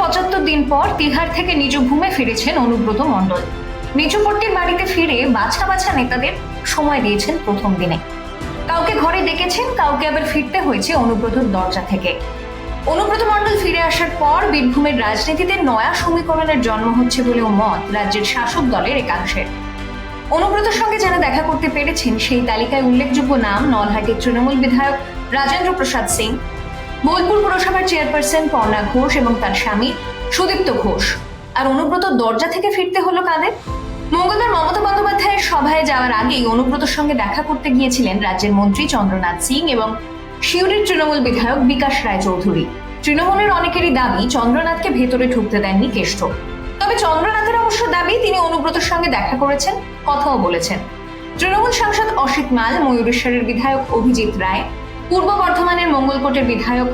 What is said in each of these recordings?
পঁচাত্তর দিন পর তিহার থেকে নিজ ভূমে ফিরেছেন অনুব্রত মণ্ডল। নিচুপট্টির বাড়িতে ফিরে বাছা বাছা নেতাদের সময় দিয়েছেন প্রথম দিনে। কাউকে ঘরে ডেকেছেন কাউকে আবার ফিরতে হয়েছে অনুব্রতর দরজা থেকে। অনুব্রত মণ্ডল ফিরে আসার পর বীরভূমের রাজনীতিতে নয়া সমীকরণের জন্ম হচ্ছে বলেও মত রাজ্যের শাসক দলের একাংশের। অনুব্রতর সঙ্গে যারা দেখা করতে পেরেছেন, সেই তালিকায় উল্লেখযোগ্য নাম নলহাটির তৃণমূল বিধায়ক রাজেন্দ্র প্রসাদ সিং বোলপুর পুরসভার চেয়ারপারসন পর্ণা ঘোষ এবং তার স্বামী সুদীপ্ত ঘোষ। আর অনুব্রত দরজা থেকে ফিরতে হলো কাদের? মঙ্গলবার মমতা বন্দ্যোপাধ্যায়ের সভায় যাওয়ার আগেই অনুব্রতর সঙ্গে দেখা করতে গিয়েছিলেন রাজ্যের মন্ত্রী চন্দ্রনাথ সিং এবং শিউরির তৃণমূল বিধায়ক বিকাশ রায় চৌধুরী। তৃণমূলের অনেকেরই দাবি, চন্দ্রনাথকে ভেতরে ঢুকতে দেননি কেষ্ট। তবে চন্দ্রনাথের অবশ্য দাবি, তিনি অনুব্রতর সঙ্গে দেখা করেছেন, কথাও বলেছেন। তৃণমূল সাংসদ অসিত মাল, ময়ূরেশ্বরের বিধায়ক অভিজিৎ রায়, পূর্ব বর্ধমানের মঙ্গলকোটের বিধায়ক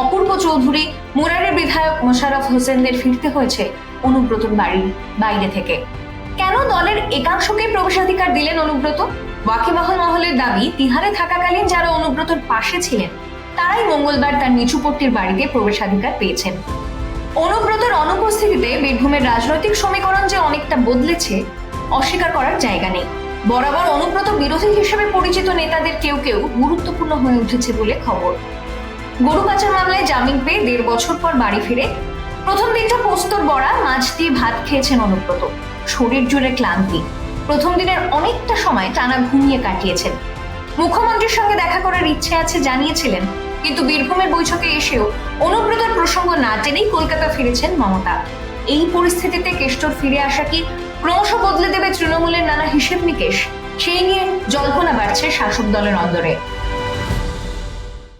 অপূর্ব চৌধুরী, মুরারের বিধায়ক মোশারফ হোসেনদের ফিরতে হয়েছে অনুব্রতর বাড়ির বাইরে থেকে। কেন দলের একাংশকে প্রবেশাধিকার দিলেন অনুব্রত? ওয়াকিবহাল মহলের দাবি, তিহারে থাকাকালীন যারা অনুব্রতর পাশে ছিলেন, তারাই মঙ্গলবার তার নিচুপট্টির বাড়িতে প্রবেশাধিকার পেয়েছেন। অনুব্রতর অনুপস্থিতিতে বীরভূমের রাজনৈতিক সমীকরণ যে অনেকটা বদলেছে, অস্বীকার করার জায়গা নেই। বরাবর অনুব্রত বিরোধী হিসেবে পরিচিত নেতাদের কেউ কেউ গুরুত্বপূর্ণ হয়ে উঠেছে বলে খবর। গরু পাচার মামলায় জামিন পেয়ে দেড় বছর পর বাড়ি ফিরে। প্রথম দিনটা পোস্তর বড়া, মাছ দিয়ে ভাত খেয়েছেন অনুব্রত। শরীর জুড়ে ক্লান্তি। প্রথম দিনের অনেকটা সময় টানা ঘুমিয়ে কাটিয়েছেন। মুখ্যমন্ত্রীর সঙ্গে দেখা করার ইচ্ছে আছে জানিয়েছিলেন, কিন্তু বীরভূমের বৈঠকে এসেও অনুব্রতর প্রসঙ্গ না টেনেই কলকাতা ফিরেছেন মমতা। এই পরিস্থিতিতে কেষ্টর ফিরে আসা কি ক্রমশ বদলে দেবে তৃণমূলের নানা হিসেব নিকেশ? সেই নিয়ে জল্পনা বাড়ছে শাসক দলের অন্দরে।